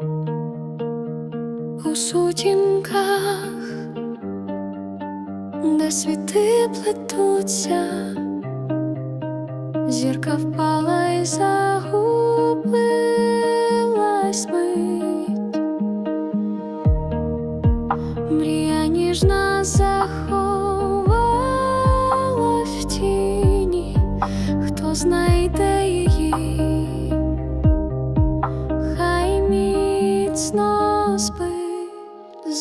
у сутінках, де світи плетуться, зірка впала і загубилась мить. Мрія ніжна заховалась в тіні, хто знайде її, міцно спить,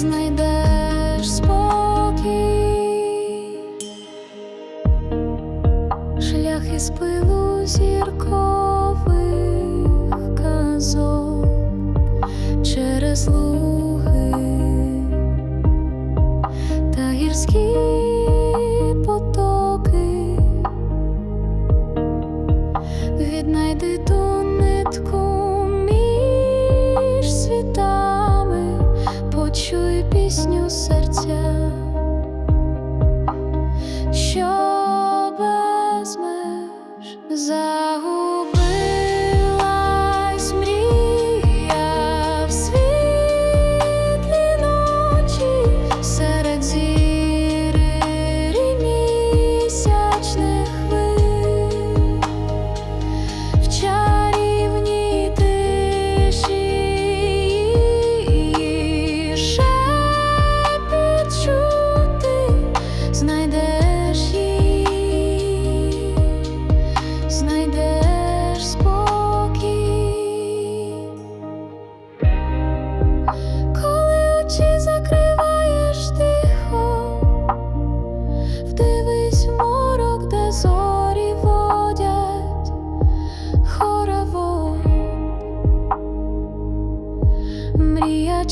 знайдеш спокій, шлях із зіркових казок через луги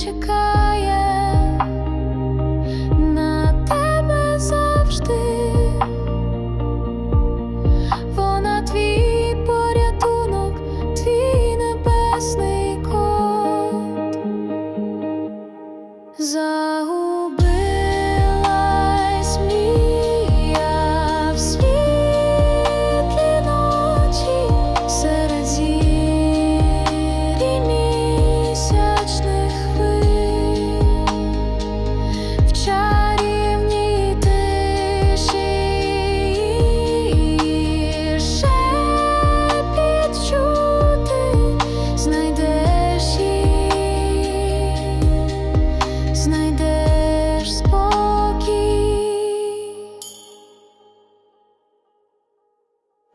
чекає на тебе завжди, вона твій порятунок, твій небесний кот.